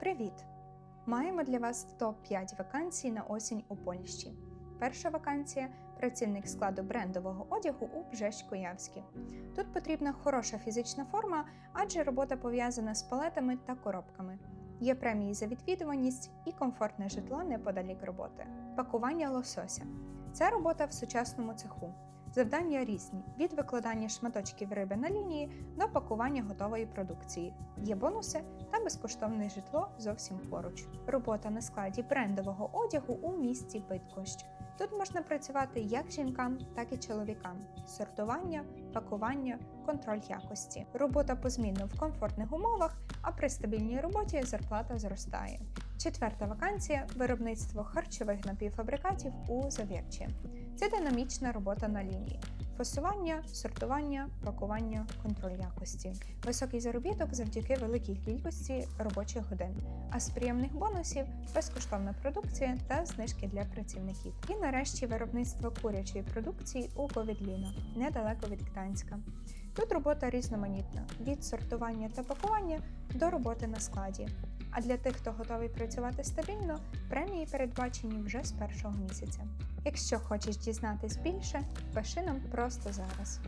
Привіт! Маємо для вас топ-5 вакансій на осінь у Польщі. Перша вакансія працівник складу брендового одягу у Бжешко-Явській. Тут потрібна хороша фізична форма, адже робота пов'язана з палетами та коробками. Є премії за відвідуваність і комфортне житло неподалік роботи. Пакування лосося це робота в сучасному цеху. Завдання різні: від викладання шматочків риби на лінії до пакування готової продукції. Є бонуси та безкоштовне житло зовсім поруч. Робота на складі брендового одягу у місті Биткощ. Тут можна працювати як жінкам, так і чоловікам: сортування, пакування, контроль якості. Робота позмінно в комфортних умовах, а при стабільній роботі зарплата зростає. Четверта вакансія виробництво харчових напівфабрикатів у Завірчі. Це динамічна робота на лінії. Фасування, сортування, пакування, контроль якості. Високий заробіток завдяки великій кількості робочих годин. А з приємних бонусів безкоштовна продукція та знижки для працівників. І нарешті виробництво курячої продукції у Ковідліно, недалеко від Гданська. Тут робота різноманітна: від сортування та пакування до роботи на складі. А для тих, хто готовий працювати стабільно, премії передбачені вже з першого місяця. Якщо хочеш дізнатись більше, пиши нам просто зараз.